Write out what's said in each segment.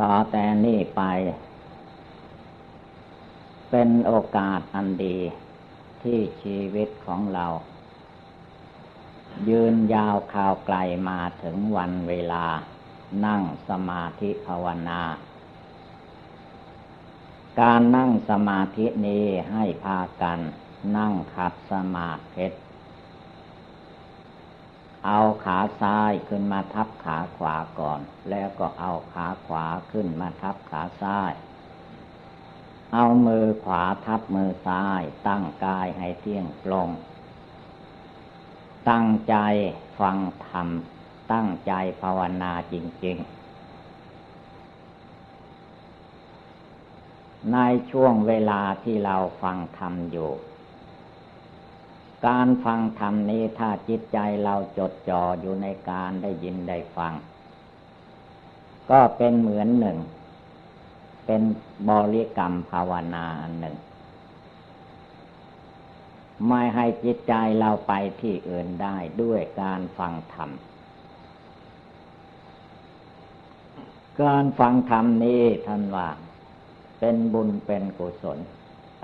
ต่อแต่นี้ไป เป็นโอกาสอันดีที่ชีวิตของเรา ยืนยาวข่าวไกลมาถึงวันเวลา นั่งสมาธิภาวนา การนั่งสมาธินี้ให้พากัน นั่งขัดสมาธิ เอาขาซ้ายขึ้นมาทับขาขวาก่อน แล้วก็เอาขาขวาขึ้นมาทับขาซ้าย เอามือขวาทับมือซ้าย ตั้งกายให้เที่ยงตรง ตั้งใจฟังธรรม ตั้งใจภาวนาจริง ๆในช่วงเวลาที่เราฟังธรรมอยู่ การฟังธรรมนี้ถ้าจิตใจเราจดจ่ออยู่ในการได้ยินได้ฟัง ก็เป็นเหมือนหนึ่ง เป็นบริกรรมภาวนาอันหนึ่ง ไม่ให้จิตใจเราไปที่อื่นได้ด้วยการฟังธรรม การฟังธรรมนี้ท่านว่า เป็นบุญเป็นกุศล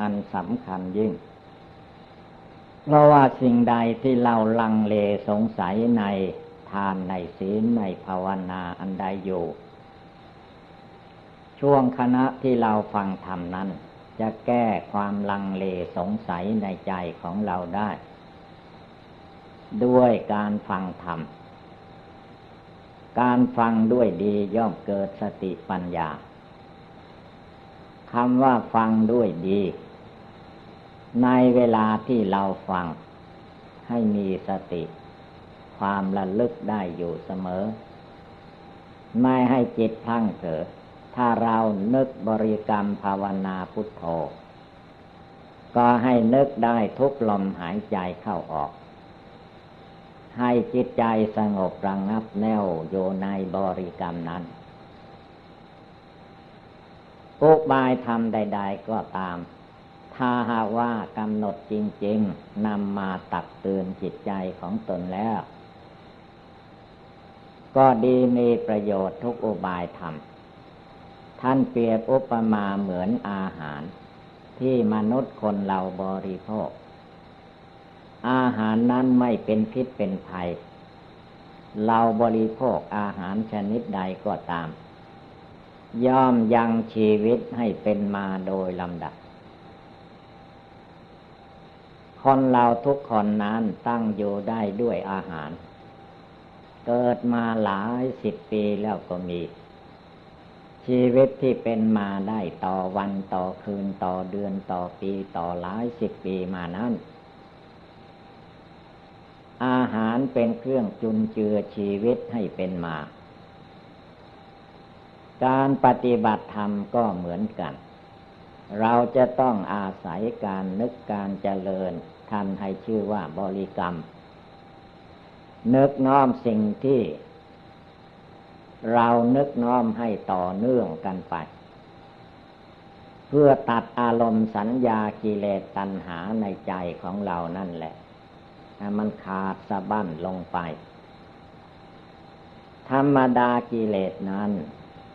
อันสำคัญยิ่ง เพราะว่าสิ่งใดที่เราลังเลสงสัยในทานในศีลในภาวนาอันใดอยู่ ช่วงคณะที่เราฟังธรรมนั้น จะแก้ความลังเลสงสัยในใจของเราได้ ด้วยการฟังธรรม การฟังด้วยดีย่อมเกิดสติปัญญาคำว่าฟังด้วยดี ในเวลาที่เราฟัง ให้มีสติ ความระลึกได้อยู่เสมอ ไม่ให้จิตพังเถอถ้าเรานึกบริกรรมภาวนาพุทโธ ก็ให้นึกได้ทุกลมหายใจเข้าออก ให้จิตใจสงบระงงับแน่วโยในบริกรรมนั้นอุบายทำใด ๆ ก็ตาม ถ้าหากว่ากำหนดจริง ๆนำมาตักเตือนจิตใจของตนแล้ว ก็ดีมีประโยชน์ทุกอุบายธรรม ท่านเปรียบอุปมาเหมือนอาหาร ที่มนุษย์คนเราบริโภค อาหารนั้นไม่เป็นพิษเป็นภัย เราบริโภคอาหารชนิดใดก็ตาม ย่อมยังชีวิตให้เป็นมาโดยลำดับ คนเราทุกคนนั้นตั้งอยู่ได้ด้วยอาหาร เกิดมาหลายสิบปีแล้วก็มี ชีวิตที่เป็นมาได้ต่อวันต่อคืนต่อเดือนต่อปีต่อหลายสิบปีมานั้น อาหารเป็นเครื่องจุนเจือชีวิตให้เป็นมา การปฏิบัติธรรมก็เหมือนกันเราจะต้องอาศัยการนึกการเจริญ ท่านให้ชื่อว่าบริกรรม นึกน้อมสิ่งที่ เรานึกน้อมให้ต่อเนื่องกันไป เพื่อตัดอารมณ์สัญญากิเลสตัณหาในใจของเรานั่นแหละให้มันขาดสะบั้นลงไป ธรรมดากิเลสนั้น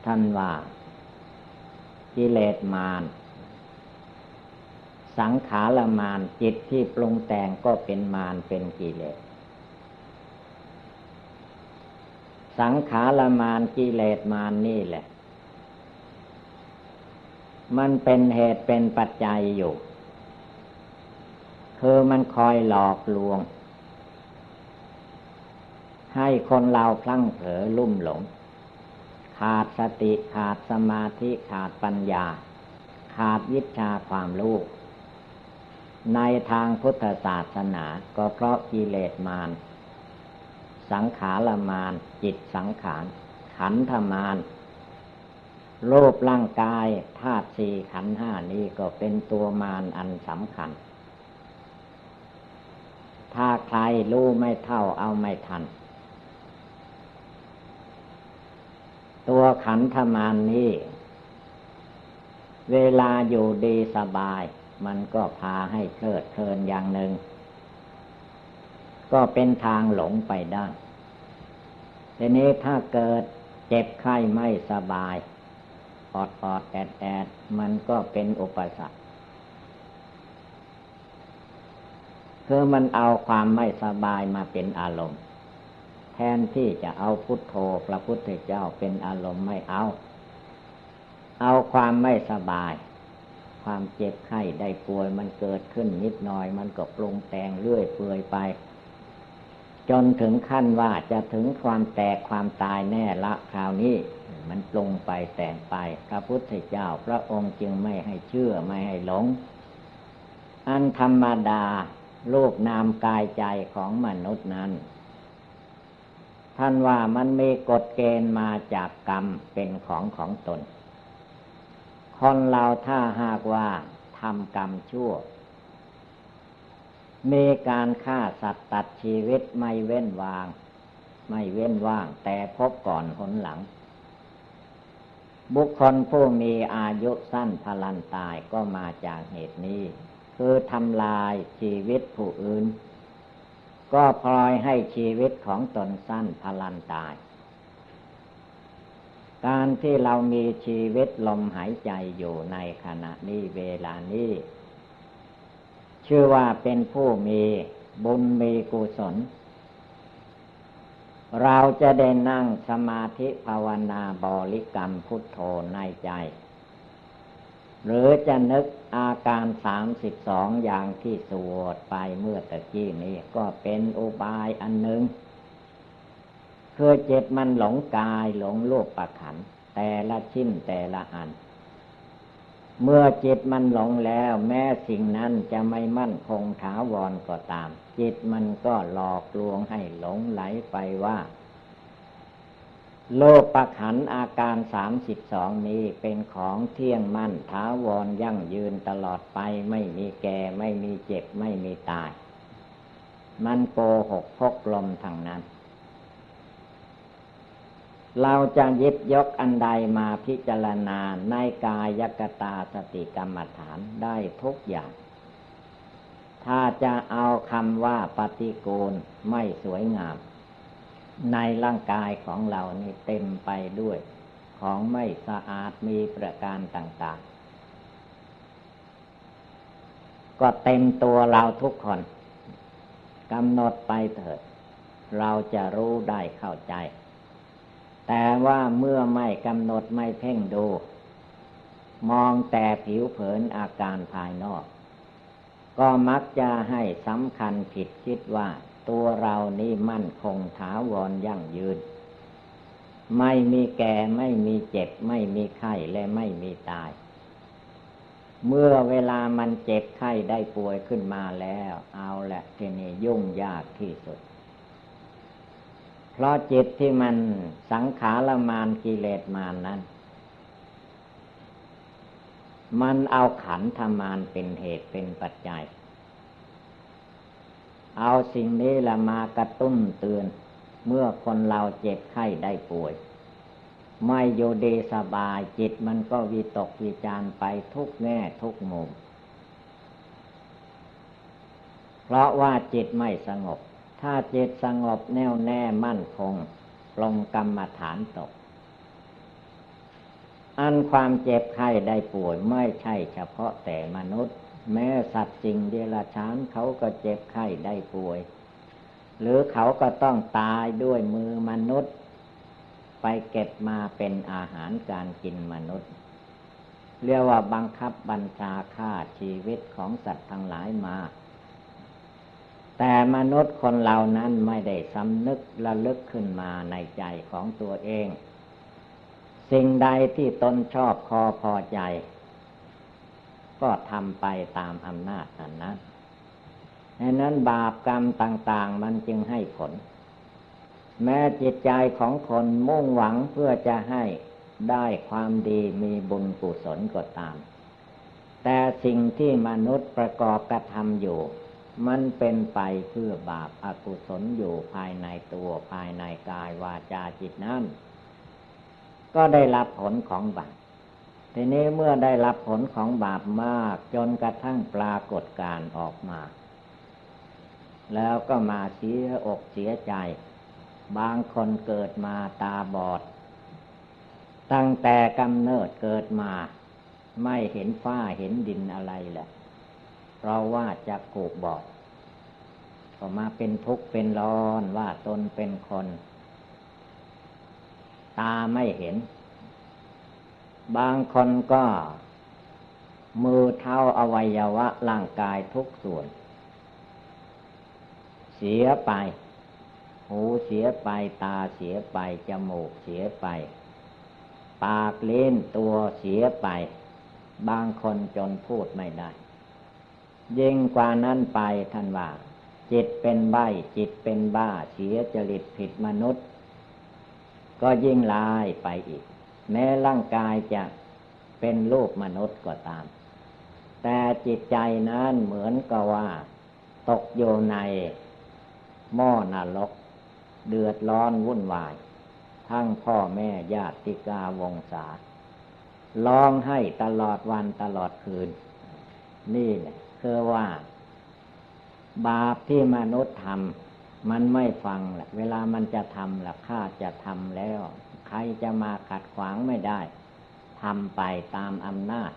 ท่านว่า กิเลสมาร สังขารมานจิตที่ปรุงแต่งก็เป็นมารเป็นกิเลส สังขารมานกิเลสมานนี่แหละ มันเป็นเหตุเป็นปัจจัยอยู่ คือมันคอยหลอกลวง ให้คนเราพลั้งเผลอลุ่มหลง ขาดสติขาดสมาธิขาดปัญญาขาดวิชาความรู้ ในทางพุทธศาสนาก็เพราะกิเลสมาร สังขารมาร จิตสังขาร ขันธมารรูปร่างกายธาตุสี่ขันห้านี้ก็เป็นตัวมารอันสำคัญ ถ้าใครรู้ไม่เท่าเอาไม่ทัน ตัวขันธมารนี้ เวลาอยู่ดีสบาย มันก็พาให้เพลิดเพลินอย่างหนึ่ง ก็เป็นทางหลงไปได้ทีนี้ถ้าเกิดเจ็บไข้ไม่สบายอดอดแอดแอดมันก็เป็นอุปสรรคคือมันเอาความไม่สบายมาเป็นอารมณ์ แทนที่จะเอาพุทโธพระพุทธเจ้าเป็นอารมณ์ไม่เอา เอาความไม่สบาย ความเจ็บไข้ได้ป่วยมันเกิดขึ้นนิดหน่อย มันก็ปรุงแต่งเรื่อยเปื่อยไป จนถึงขั้นว่าจะถึงความแตกความตายแน่ละคราวนี้ มันปรุงไปแต่งไป พระพุทธเจ้าพระองค์จึงไม่ให้เชื่อไม่ให้หลง อันธรรมดารูปนามกายใจของมนุษย์นั้น ท่านว่ามันมีกฎเกณฑ์มาจากกรรมเป็นของของตน คนเราถ้าหากว่าทำกรรมชั่ว มีการฆ่าสัตว์ตัดชีวิตไม่เว้นวาง ไม่เว้นว่าง แต่พบก่อนหนหลัง บุคคลผู้มีอายุสั้นพลันตายก็มาจากเหตุนี้ คือทำลายชีวิตผู้อื่น ก็พลอยให้ชีวิตของตนสั้นพลันตาย การที่เรามีชีวิตลมหายใจอยู่ในขณะนี้เวลานี้ชื่อว่าเป็นผู้มีบุญมีกุศล เราจะได้นั่งสมาธิภาวนาบริกรรมพุทโธในใจ หรือจะนึกอาการสามสิบสองอย่างที่สวดไปเมื่อตะกี้นี้ก็เป็นอุบายอันหนึ่ง คือเจ็บมันหลงกายหลงโลกประขัน แต่ละชิ้นแต่ละอัน เมื่อจิตมันหลงแล้ว แม้สิ่งนั้นจะไม่มั่นคงถาวรก็ตาม จิตมันก็หลอกลวงให้หลงไหลไปว่า โลกประขันอาการสามสิบสองนี้เป็นของเที่ยงมั่นท้าวรยั่งยืนตลอดไปไม่มีแก่ไม่มีเจ็บไม่มีตาย มันโกหกพกลมทางนั้น เราจะยิบยกอันใดมาพิจารณาในกายกตาสติกรรมฐานได้ทุกอย่าง ถ้าจะเอาคำว่าปฏิโกณไม่สวยงาม ในร่างกายของเรานี่เต็มไปด้วย ของไม่สะอาดมีประการต่างๆ ก็เต็มตัวเราทุกคนกำหนดไปเถิด เราจะรู้ได้เข้าใจ แต่ว่าเมื่อไม่กำหนดไม่เพ่งดู มองแต่ผิวเผินอาการภายนอก ก็มักจะให้สำคัญผิดคิดว่า ตัวเรานี่มั่นคงถาวรยั่งยืน ไม่มีแก่ไม่มีเจ็บ ไม่มีไข้และไม่มีตาย เมื่อเวลามันเจ็บไข้ได้ป่วยขึ้นมาแล้ว เอาละทีนี้ยุ่งยากที่สุด เพราะจิตที่มันสังขารมานกิเลสมานั้น มันเอาขันธมานเป็นเหตุเป็นปัจจัย เอาสิ่งนี้ละมากระตุ้นเตือน เมื่อคนเราเจ็บไข้ได้ป่วย ไม่โยเดสบายจิตมันก็วิตกวิจารไปทุกแง่ทุกมุม เพราะว่าจิตไม่สงบ ถ้าจิตสงบแน่วแน่มั่นคงลงกรรมฐานตก อันความเจ็บไข้ได้ป่วยไม่ใช่เฉพาะแต่มนุษย์ แม้สัตว์จริงเดรัจฉานเขาก็เจ็บไข้ได้ป่วย หรือเขาก็ต้องตายด้วยมือมนุษย์ ไปเก็บมาเป็นอาหารการกินมนุษย์ เรียกว่าบังคับบัญชาฆ่าชีวิตของสัตว์ทั้งหลายมา แต่มนุษย์คนเหล่านั้นไม่ได้สำนึกระลึกขึ้นมาในใจของตัวเอง สิ่งใดที่ตนชอบคอพอใจ ก็ทำไปตามอำนาจนั้นดังนั้นบาปกรรมต่าง ๆ มันจึงให้ผล แม้จิตใจของคนมุ่งหวังเพื่อจะให้ได้ความดีมีบุญกุศลก็ตาม แต่สิ่งที่มนุษย์ประกอบกระทำอยู่ มันเป็นไปเพื่อบาปอากุศลอยู่ภายในตัวภายในกายวาจาจิตนั้นก็ได้รับผลของบาป ทีนี้เมื่อได้รับผลของบาปมาก จนกระทั่งปรากฏการออกมา แล้วก็มาเสียอกเสียใจ บางคนเกิดมาตาบอด ตั้งแต่กำเนิดเกิดมา ไม่เห็นฟ้าเห็นดินอะไรแหละ เพราะว่าจะกูกบอกก็มาเป็นทุกข์เป็นร้อนว่าตนเป็นคน ตาไม่เห็น บางคนก็ มือเท้าอวัยวะร่างกายทุกส่วน เสียไป หูเสียไปตาเสียไป จมูกเสียไป ปากเล่นตัวเสียไป บางคนจนพูดไม่ได้ ยิ่งกว่านั้นไปท่านว่า จิตเป็นใบจิตเป็นบ้าเสียจริตผิดมนุษย์ ก็ยิ่งลายไปอีก แม้ร่างกายจะเป็นรูปมนุษย์ก็ตาม แต่จิตใจนั้นเหมือนกับว่า ตกโยในหม้อนรก เดือดร้อนวุ่นวาย ทั้งพ่อแม่ญาติกาวงศาร้องให้ตลอดวันตลอดคืน นี่แหละ คือว่า บาปที่มนุษย์ทำมันไม่ฟังแหละเวลามันจะทำละข้าจะทำแล้ว ใครจะมาขัดขวางไม่ได้ทำไปตามอำนาจ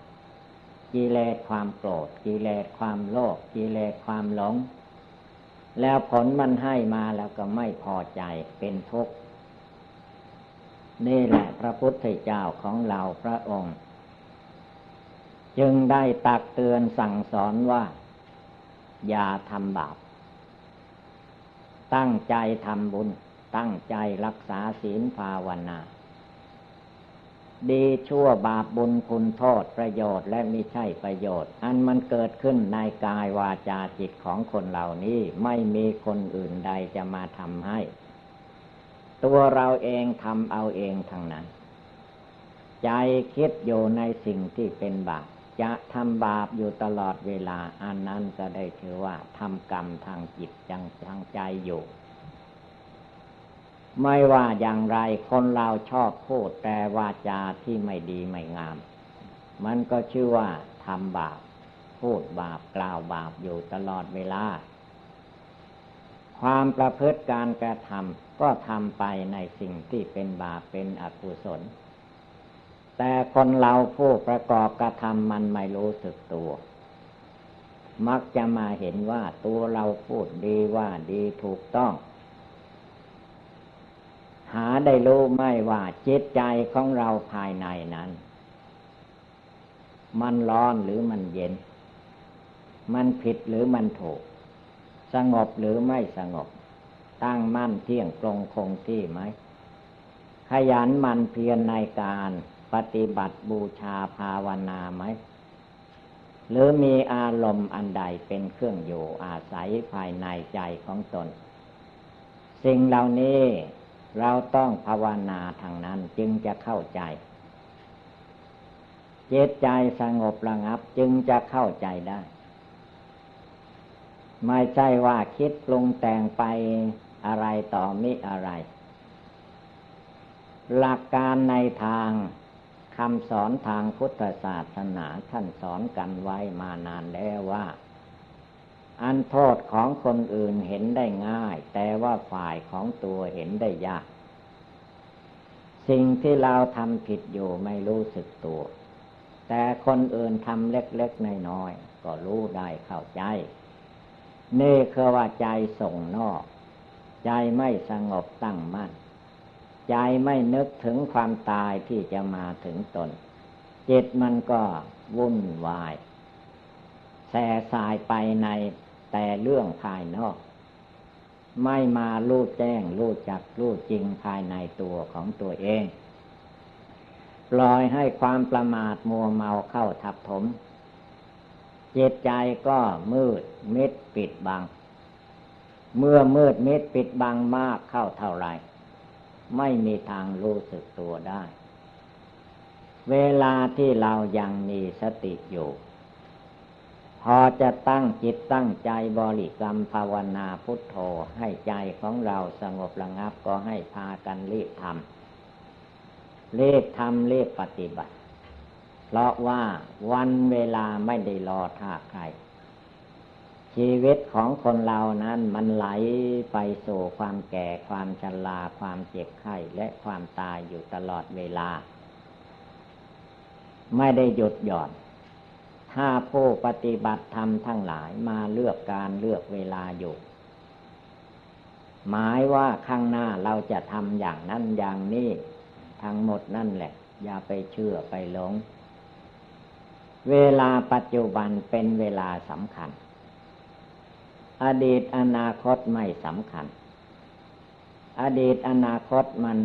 กิเลสความโกรธกิเลสความโลภกิเลสความหลง แล้วผลมันให้มาแล้วก็ไม่พอใจเป็นทุกข์นี่แหละพระพุทธเจ้าของเราพระองค์ จึงได้ตักเตือนสั่งสอนว่า อย่าทำบาป ตั้งใจทำบุญ ตั้งใจรักษาศีลภาวนา ดีชั่วบาปบุญคุณโทษประโยชน์และไม่ใช่ประโยชน์ อันมันเกิดขึ้นในกายวาจาจิตของคนเหล่านี้ไม่มีคนอื่นใดจะมาทำให้ ตัวเราเองทำเอาเองทางนั้น ใจคิดอยู่ในสิ่งที่เป็นบาป จะทำบาปอยู่ตลอดเวลา อันนั้นก็ได้ถือว่าทำกรรมทางจิตจังทางใจอยู่ ไม่ว่าอย่างไรคนเราชอบพูดแต่วาจาที่ไม่ดีไม่งาม มันก็ชื่อว่าทำบาป พูดบาปกล่าวบาปอยู่ตลอดเวลา ความประพฤติการกระทำก็ทำไปในสิ่งที่เป็นบาปเป็นอกุศล แต่คนเราผู้ประกอบกระทำมันไม่รู้สึกตัว มักจะมาเห็นว่าตัวเราพูดดีว่าดีถูกต้อง หาได้รู้ไม่ว่าจิตใจของเราภายในนั้น มันร้อนหรือมันเย็น มันผิดหรือมันถูก สงบหรือไม่สงบ ตั้งมั่นเที่ยงตรงคงที่ไหมขยันมันเพียรในการ ปฏิบัติบูชาภาวนาไหม หรือมีอารมณ์อันใดเป็นเครื่องอยู่อาศัยภายในใจของตน สิ่งเหล่านี้เราต้องภาวนาทางนั้นจึงจะเข้าใจ เจตใจสงบระงับจึงจะเข้าใจได้ ไม่ใช่ว่าคิดปรุงแต่งไปอะไรต่อมิอะไร หลักการในทาง คำสอนทางพุทธศาสนาท่านสอนกันไว้มานานแล้วว่า อันโทษของคนอื่นเห็นได้ง่าย แต่ว่าฝ่ายของตัวเห็นได้ยาก สิ่งที่เราทำผิดอยู่ไม่รู้สึกตัว แต่คนอื่นทำเล็กๆน้อยๆก็รู้ได้เข้าใจนี่คือว่าใจส่งนอก ใจไม่สงบตั้งมั่น ใจไม่นึกถึงความตายที่จะมาถึงตน จิตมันก็วุ่นวายแส่สายไปในแต่เรื่องภายนอก ไม่มารู้แจ้งรู้จักรู้จริงภายในตัวของตัวเองปล่อยให้ความประมาทมัวเมาเข้าทับถมจิตใจก็มืดมิดปิดบัง เมื่อมืดมิดปิดบังมากเข้าเท่าไร ไม่มีทางรู้สึกตัวได้ เวลาที่เรายังมีสติอยู่ พอจะตั้งจิตตั้งใจบริกรรมภาวนาพุทโธให้ใจของเราสงบระงับก็ให้พากันรีบทำรีบทำรีบปฏิบัติ เพราะว่าวันเวลาไม่ได้รอท่าใคร ชีวิตของคนเรานั้นมันไหลไปสู่ความแก่ความชราความเจ็บไข้และความตายอยู่ตลอดเวลา ไม่ได้หยุดหย่อน ถ้าผู้ปฏิบัติธรรมทั้งหลายมาเลือกการเลือกเวลาอยู่ หมายว่าข้างหน้าเราจะทำอย่างนั้นอย่างนี้ทั้งหมดนั่นแหละ อย่าไปเชื่อไปหลง เวลาปัจจุบันเป็นเวลาสำคัญ อดีตอนาคตไม่สำคัญ อดีตอนาคตมัน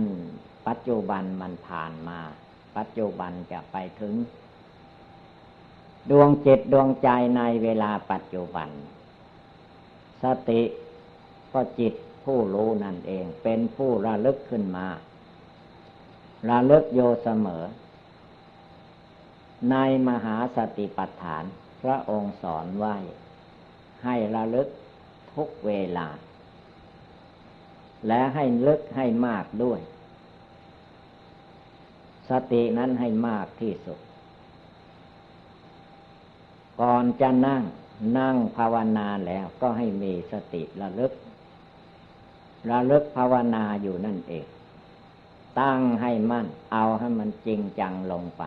ปัจจุบันมันผ่านมา ปัจจุบันจะไปถึง ดวงจิตดวงใจในเวลาปัจจุบัน สติก็จิตผู้รู้นั่นเองเป็นผู้ระลึกขึ้นมา ระลึกโยเสมอ ในมหาสติปัฏฐาน พระองค์สอนไว้ให้ระลึก ทุกเวลา และให้ลึกให้มากด้วย สตินั้นให้มากที่สุด ก่อนจะนั่งนั่งภาวนาแล้วก็ให้มีสติระลึก ระลึกภาวนาอยู่นั่นเอง ตั้งให้มั่น เอาให้มันจริงจังลงไป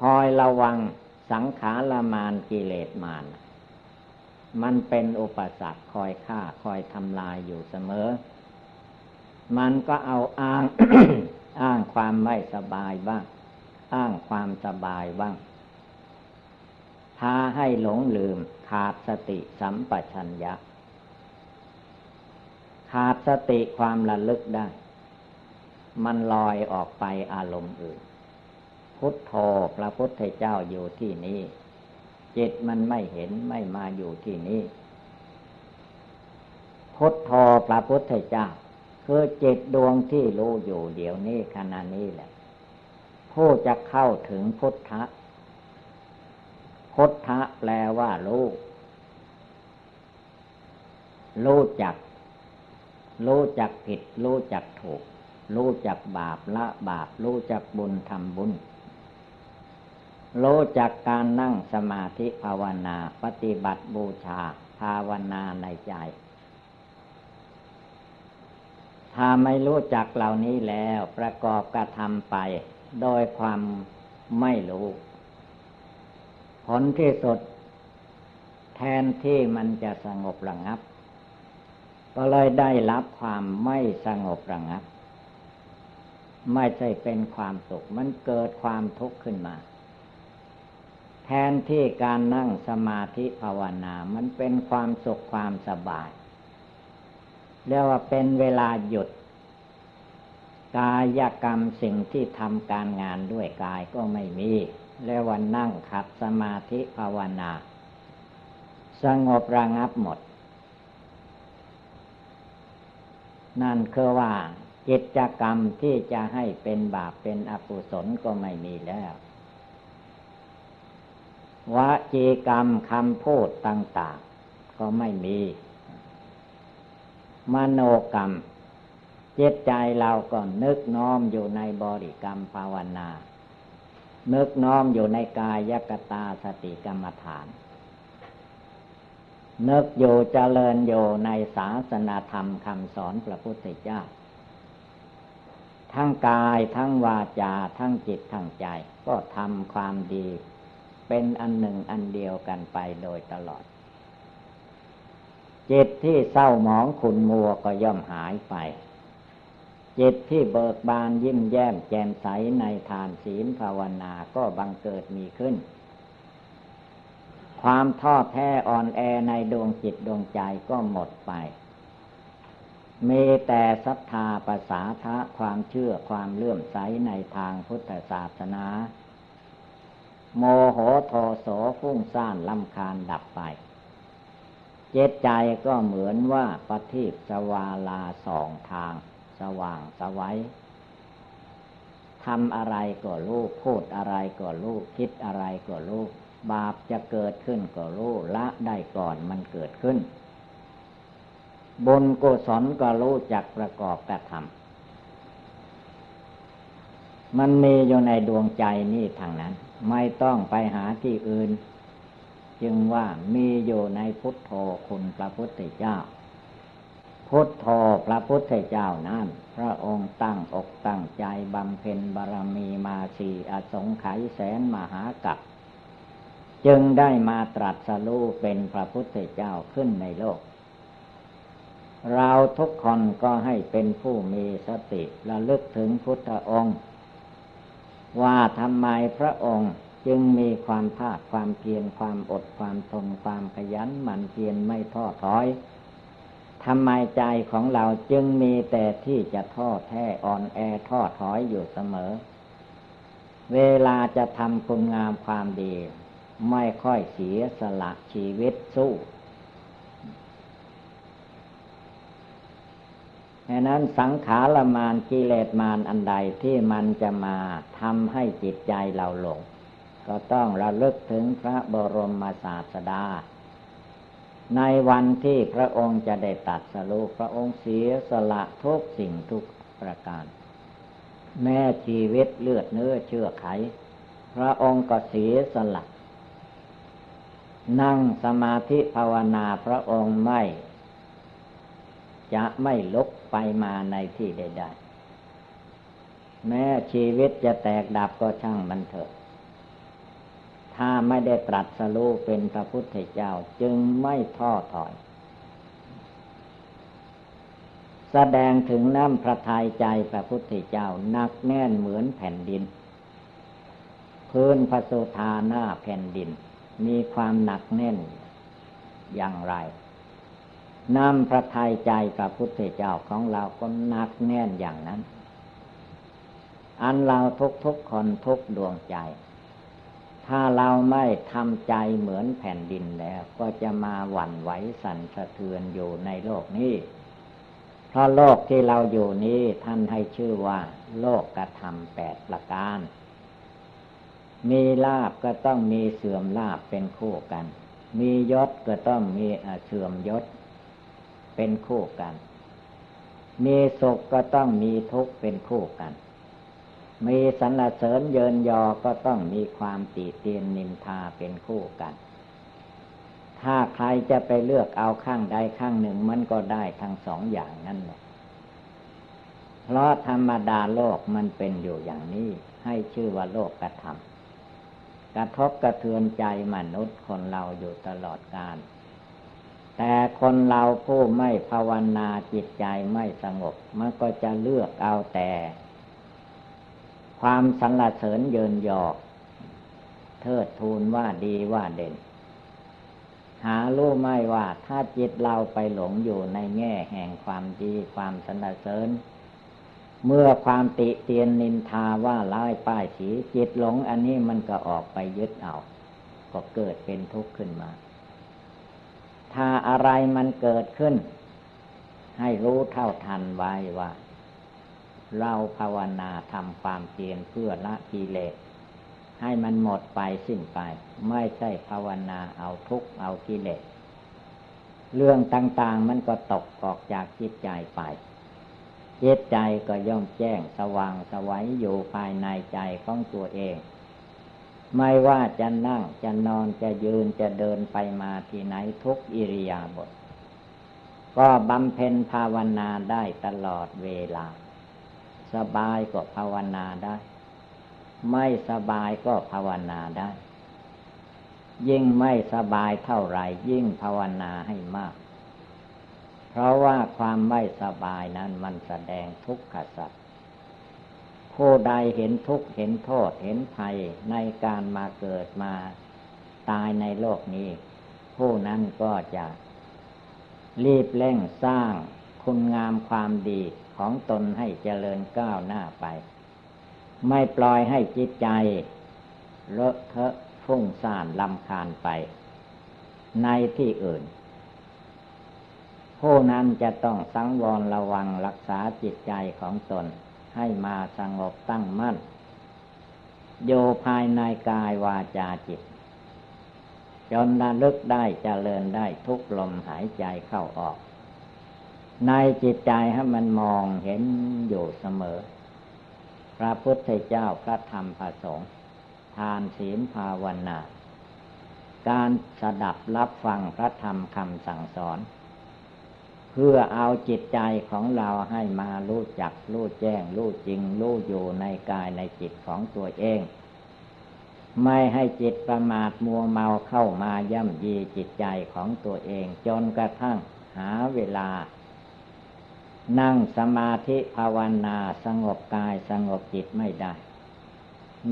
คอยระวัง สังขารมานกิเลสมาน มันเป็นอุปสรรคคอยฆ่าคอยทำลายอยู่เสมอ มันก็เอาอ้างอ้างความไม่สบายบ้าง อ้างความสบายบ้างพาให้หลงลืมขาดสติสัมปชัญญะ ขาดสติความระลึกได้ มันลอยออกไปอารมณ์อื่น พุทโธพระพุทธเจ้าอยู่ที่นี่จิตมันไม่เห็นไม่มาอยู่ที่นี่พุทโธพระพุทธเจ้า คือจิตดวงที่รู้อยู่เดี๋ยวนี้ขณะนี้แหละ ผู้จะเข้าถึงพุทธะพุทธะแปลว่ารู้รู้จัก รู้จักผิด รู้จักถูก รู้จักบาปละบาป รู้จักบุญทำบุญ รู้จักการนั่งสมาธิภาวนา ปฏิบัติบูชา ภาวนาในใจ ถ้าไม่รู้จักเหล่านี้แล้วประกอบกระทำไป โดยความไม่รู้ ผลที่สุด แทนที่มันจะสงบระงับ ก็เลยได้รับความไม่สงบระงับ ไม่ใช่เป็นความสุข มันเกิดความทุกข์ขึ้นมา แทนที่การนั่งสมาธิภาวนา มันเป็นความสุขความสบาย เรียกว่าเป็นเวลาหยุด กายกรรมสิ่งที่ทำการงานด้วยกายก็ไม่มีแล้ววันนั่งขัดสมาธิภาวนา สงบระงับหมด นั่นคือว่ากิจกรรมที่จะให้เป็นบาปเป็นอกุศลก็ไม่มีแล้ว วจีกรรมคำพูดต่าง ๆ ก็ไม่มี มโนกรรม จิตใจเราก็นึกน้อมอยู่ในบริกรรมภาวนา นึกน้อมอยู่ในกายกตาสติกรรมฐาน นึกอยู่เจริญอยู่ในศาสนาธรรมคำสอนพระพุทธเจ้า ทั้งกายทั้งวาจาทั้งจิตทั้งใจก็ทำความดี เป็นอันหนึ่งอันเดียวกันไปโดยตลอด จิตที่เศร้าหมองขุนมัวก็ย่อมหายไป จิตที่เบิกบานยิ้มแย้มแจ่มใสในทานศีลภาวนาก็บังเกิดมีขึ้น ความท้อแท้อ่อนแอในดวงจิตดวงใจก็หมดไปมีแต่ศรัทธาภาษาทะความเชื่อความเลื่อมใสในทางพุทธศาสนา โมโหโทโสฟุ้งซ่านลำคาญดับไป เจตใจก็เหมือนว่าปฏิสวาลาสองทาง สว่างสวัยทำอะไรก็รู้พูดอะไรก็รู้คิดอะไรก็รู้บาปจะเกิดขึ้นก็รู้ละได้ก่อนมันเกิดขึ้น บนกุศลก็รู้จักประกอบกระทำ มันมีอยู่ในดวงใจนี่ทางนั้น ไม่ต้องไปหาที่อื่น จึงว่ามีอยู่ในพุทโธคุณพระพุทธเจ้า พุทโธพระพุทธเจ้านั้นพระองค์ตั้งอกตั้งใจบำเพ็ญบารมีมาสีอสงไขยแสนมหากัปจึงได้มาตรัสรู้เป็นพระพุทธเจ้าขึ้นในโลก เราทุกคนก็ให้เป็นผู้มีสติระลึกถึงพุทธองค์ ว่าทำไมพระองค์จึงมีความภาคความเพียรความอดความทนความขยันหมั่นเพียรไม่ท้อถอยทำไมใจของเราจึงมีแต่ที่จะท้อแท้อ่อนแอท้อถอยอยู่เสมอ เวลาจะทำคุณงามความดี ไม่ค่อยเสียสละชีวิตสู้ ดังนั้นสังขารมานกิเลสมานอันใดที่มันจะมาทำให้จิตใจเราหลง ก็ต้องระลึกถึงพระบรมศาสดา ในวันที่พระองค์จะได้ตัดสรุพระองค์เสียสละทุกสิ่งทุกประการ แม้ชีวิตเลือดเนื้อเชื่อไข พระองค์ก็เสียสละนั่งสมาธิภาวนาพระองค์ไม่ จะไม่ลุกไปมาในที่ใดๆแม้ชีวิตจะแตกดับก็ช่างมันเถอะ ถ้าไม่ได้ตรัสรู้เป็นพระพุทธเจ้าจึงไม่ท้อถอย แสดงถึงน้ำพระทัยใจพระพุทธเจ้านักแน่นเหมือนแผ่นดินพื้นพระสุธาหน้าแผ่นดิน มีความหนักแน่นอย่างไร นำพระทัยใจพระพุทธเจ้าของเราก็นักแน่นอย่างนั้น อันเราทุกทุกคนทุกดวงใจ ถ้าเราไม่ทำใจเหมือนแผ่นดินแล้ว ก็จะมาหวั่นไหวสั่นสะเทือนอยู่ในโลกนี้ เพราะโลกที่เราอยู่นี้ท่านให้ชื่อว่า โลกกระทำแปดประการมีลาบก็ต้องมีเสื่อมลาบเป็นคู่กัน มียศก็ต้องมีเสื่อมยศ เป็นคู่กัน มีสุขก็ต้องมีทุกข์เป็นคู่กัน มีสรรเสริญเยินยอก็ต้องมีความติเตียนนินทาเป็นคู่กัน ถ้าใครจะไปเลือกเอาข้างใดข้างหนึ่งมันก็ได้ทั้งสองอย่างนั่นแหละเพราะธรรมดาโลกมันเป็นอยู่อย่างนี้ ให้ชื่อว่าโลกกระทำกระทบกระเทือนใจมนุษย์คนเราอยู่ตลอดกาล แต่คนเราผู้ไม่ภาวนาจิตใจไม่สงบ มันก็จะเลือกเอาแต่ ความสรรเสริญเยินยอเทิดทูนว่าดีว่าเด่น หารู้ไม่ว่าถ้าจิตเราไปหลงอยู่ในแง่แห่งความดีความสรรเสริญ เมื่อความติเตียนนินทาว่าร้ายป้ายสีจิตหลงอันนี้มันก็ออกไปยึดเอา ก็เกิดเป็นทุกข์ขึ้นมา ถ้าอะไรมันเกิดขึ้น ให้รู้เท่าทันไว้ว่า เราภาวนาทำความเพียรเพื่อละกิเลสให้มันหมดไปสิ้นไป ไม่ใช่ภาวนาเอาทุกข์เอากิเลสเรื่องต่างๆมันก็ตกออกจากจิตใจไปจิตใจก็ย่อมแจ้งสว่างสวัยอยู่ภายในใจของตัวเอง ไม่ว่าจะนั่งจะนอนจะยืนจะเดินไปมาที่ไหนทุกอิริยาบถก็บำเพ็ญภาวนาได้ตลอดเวลา สบายก็ภาวนาได้ ไม่สบายก็ภาวนาได้ ยิ่งไม่สบายเท่าไหร่ยิ่งภาวนาให้มาก เพราะว่าความไม่สบายนั้นมันแสดงทุกขสัตว ผู้ใดเห็นทุกข์เห็นโทษเห็นภัยในการมาเกิดมาตายในโลกนี้ ผู้นั้นก็จะรีบเร่งสร้างคุณงามความดีของตนให้เจริญก้าวหน้าไป ไม่ปล่อยให้จิตใจเลอะเทอะฟุ้งซ่านลำคาญไป ในที่อื่น ผู้นั้นจะต้องสังวรระวังรักษาจิตใจของตน ให้มาสงบตั้งมั่น โยภายในกายวาจาจิต จนระลึกได้เจริญได้ทุกลมหายใจเข้าออก ในจิตใจให้มันมองเห็นอยู่เสมอ พระพุทธเจ้าพระธรรมพระสงฆ์ทานศีลภาวนา การสดับรับฟังพระธรรมคำสั่งสอน เพื่อเอาจิตใจของเราให้มารู้จักรู้แจ้งรู้จริงรู้อยู่ในกายในจิตของตัวเอง ไม่ให้จิตประมาทมัวเมาเข้ามาย่ำยีจิตใจของตัวเอง จนกระทั่งหาเวลา นั่งสมาธิภาวนาสงบกายสงบจิตไม่ได้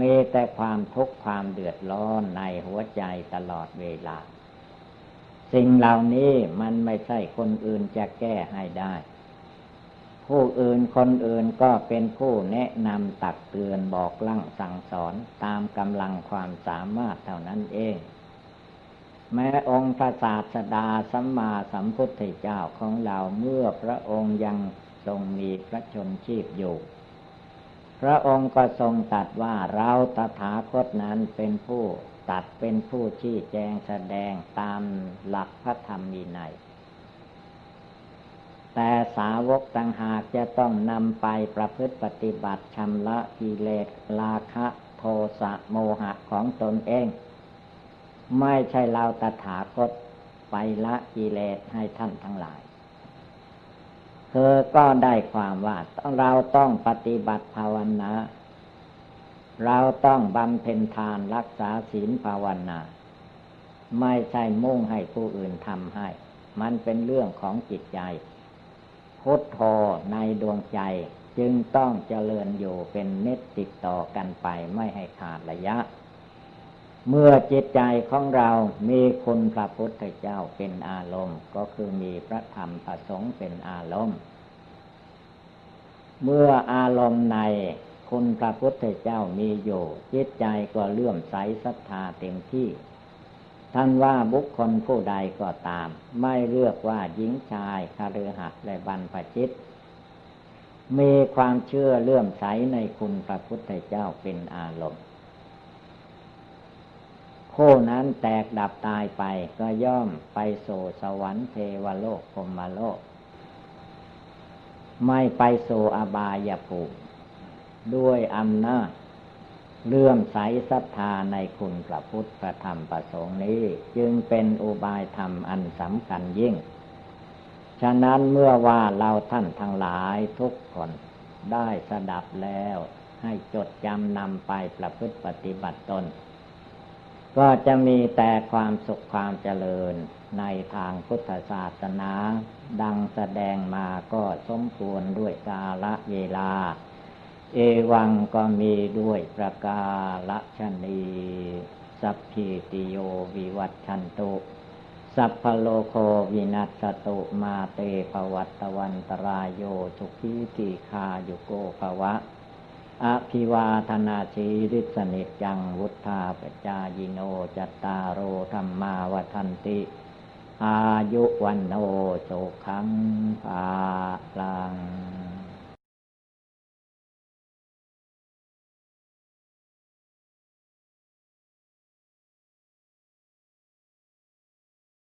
มีแต่ความทุกข์ความเดือดร้อนในหัวใจตลอดเวลา สิ่งเหล่านี้มันไม่ใช่คนอื่นจะแก้ให้ได้ ผู้อื่นคนอื่นก็เป็นผู้แนะนำตักเตือนบอกลั่งสั่งสอนตามกำลังความสามารถเท่านั้นเอง แม้องค์พระศาสดาสัมมาสัมพุทธเจ้าของเราเมื่อพระองค์ยังทรงมีพระชนชีพอยู่ พระองค์ก็ทรงตัดว่าเราตถาคตนั้นเป็นผู้ ตัดเป็นผู้ชี้แจงแสดงตามหลักพระธรรมมีในแต่สาวกต่างหากจะต้องนำไปประพฤติปฏิบัติชำระกิเลสราคะโทสะโมหะของตนเอง ไม่ใช่เราตถาคตไปละกิเลสให้ท่านทั้งหลายเธอก็ได้ความว่าเราต้องปฏิบัติภาวนา เราต้องบำเพ็ญทานรักษาศีลภาวนา ไม่ใช่มุ่งให้ผู้อื่นทำให้ มันเป็นเรื่องของจิตใจ พุทโธในดวงใจจึงต้องเจริญอยู่เป็นเน็ตติดต่อกันไปไม่ให้ขาดระยะ เมื่อจิตใจของเรามีคุณพระพุทธเจ้าเป็นอารมณ์ ก็คือมีพระธรรมประสงค์เป็นอารมณ์ เมื่ออารมณ์ใน คุณพระพุทธเจ้ามีอยู่จิตใจก็เลื่อมใสศรัทธาเต็มที่ ท่านว่าบุคคลผู้ใดก็ตาม ไม่เลือกว่าหญิงชายคารือหัดและบรรพจิต มีความเชื่อเลื่อมใสในคุณพระพุทธเจ้าเป็นอารมณ์ผู้นั้นแตกดับตายไปก็ย่อมไปโสสวรรค์เทวโลกพรมโลก ไม่ไปสู่อบายภูมิ ด้วยอำนาจเลื่อมใสศรัทธาในคุณพระพุทธพระธรรมประสงค์นี้ จึงเป็นอุบายธรรมอันสำคัญยิ่ง ฉะนั้นเมื่อว่าเราท่านทั้งหลายทุกคนได้สดับแล้วให้จดจำนำไปประพฤติปฏิบัติตน ก็จะมีแต่ความสุขความเจริญในทางพุทธศาสนา ดังแสดงมาก็สมควรด้วยกาละเวลา เอวังก็มีด้วยประกาละชนีสัพพิติโยวิวัตชันตุ สัพพโลโควินัสตุมาเตภวัตวันตรายโยสุขีติคาโยโกภวะ อภิวาธนาชีริสนิจังวุธาปจายโนจัตตารโอธรรมาวทันติ อายุวันโนโสขังภาลัง